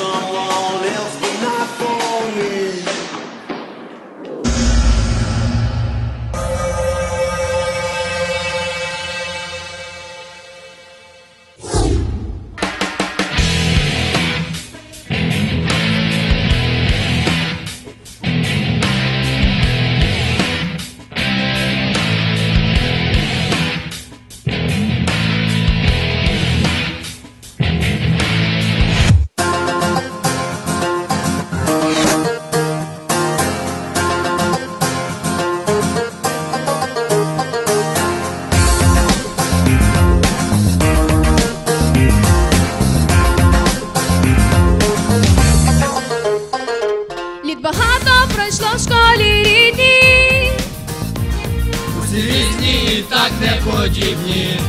someone else, but not for подібні.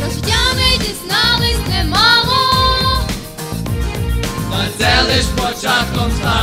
Про життя ми дізнались немало, та це лиш початком стало.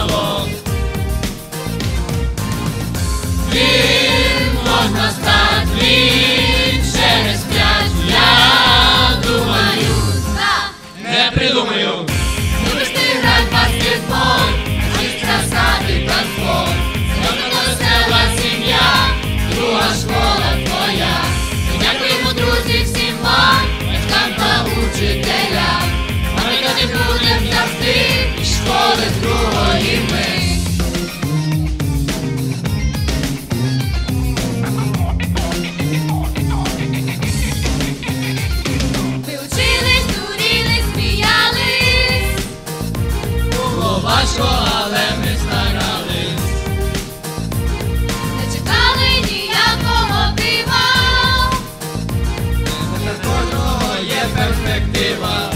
Dewa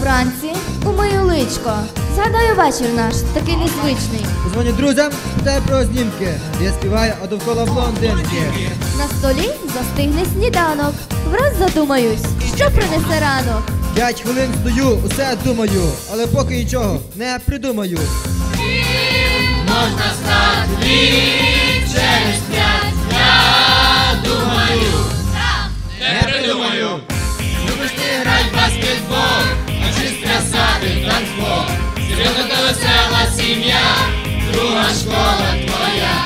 вранці, мою личко. Згадаю вечір наш, такий незвичний. Дзвоню друзям, питаю про знімки. Я співаю, а довкола блондинки. На столі застигне сніданок. Враз задумаюсь, що принесе ранок. П'ять хвилин стою, усе думаю, але поки нічого не придумаю. Можна стати через п'ять. сім'я, друга школа твоя.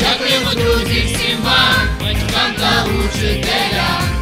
Дякуємо, друзі, всім вам, батькам та учителям.